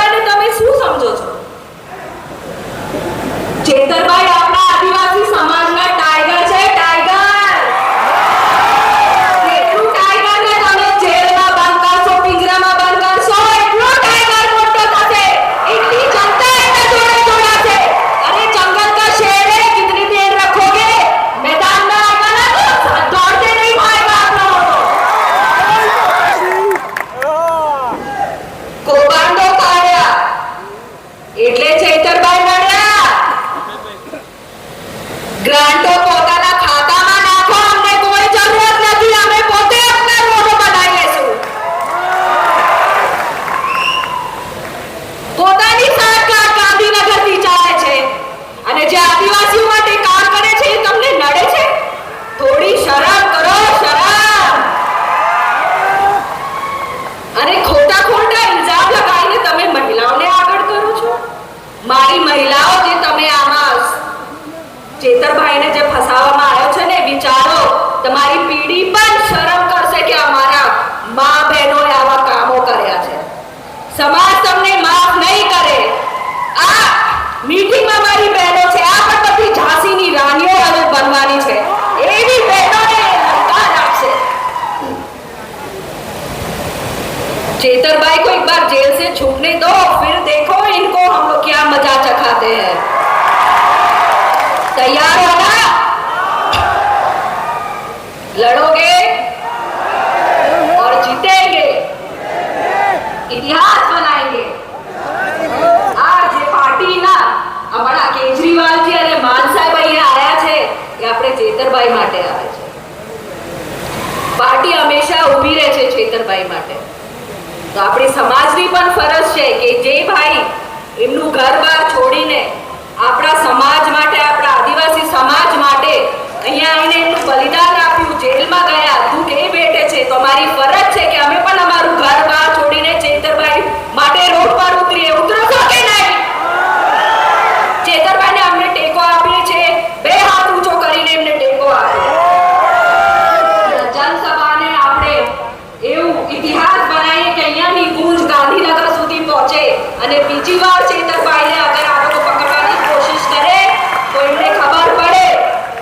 ચેતરભાઈ તમે શું સમજો છો? ચેતરભાઈ inglés. સમાજ તમને માફ નહીં કરે આ મીટિંગમાં મારી બહેનો છે આ પણ બધી ઝાંસીની રાણીઓ હવે બનવાની છે એવી બહેનોને લલકાર આપશે चेतरबाई को एक बार जेल से छूटने दो फिर देखो इनको हम लोग क्या मजा चखाते हैं तैयार हो ना लड़ोगे और जीतेंगे इतिहास ચેતરભાઈ માટે આવે છે. પાર્ટી હંમેશા ઊભી રહે છે ચેતરભાઈ માટે. તો આપણી સમાજની પણ ફરજ છે કે જે ભાઈ એમનું ઘર બાર છોડીને આપણા સમાજ માટે, આપણા આદિવાસી સમાજ માટે અહીંયા આવીને એમનું બલિદાન આપ્યું, જેલમાં ગયા દુઃખ એ બેઠે છે તો અમારી ફરજ છે કે અમે પણ અમારું ઘર બાર છોડીને ચેતરભાઈ માટે રોડ પર ઉતરીએ ઉતરો છો કે નહીં ચેતરભાઈને અમને ટેકો આપીએ છે બે હાથ ઊંચો કરીને એમને ટેકો આપ્યો જનસભાને આપણે એવું ઇતિહાસ બનાવીએ કે અહીંયાની ગૂંજ ગાંધીનગર સુધી પહોંચે અને બીજી વાર ચેતરભાઈને અગર આ પકડવાની કોશિશ કરે, તો એમને ખબર પડે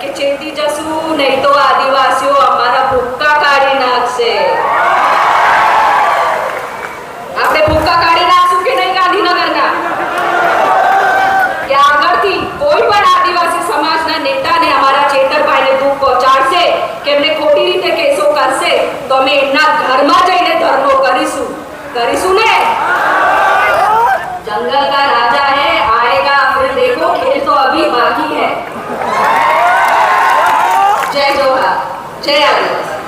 કે ચેતી જશું, નહીં તો આદિવાસીઓ અમારા ભૂક્કા કાઢી નાખશે. આગળથી કોઈ પણ આદિવાસી સમાજના નેતાને અમારા ચેતરભાઈને દુઃખ પહોંચાડશે, કે એમને ખોટી રીતે કેસો કરશે, તો અમે એમના ઘરમાં જઈને जंगल का राजा है आएगा फिर देखो खेल तो अभी बाकी है जय जोहर जय आदिवासी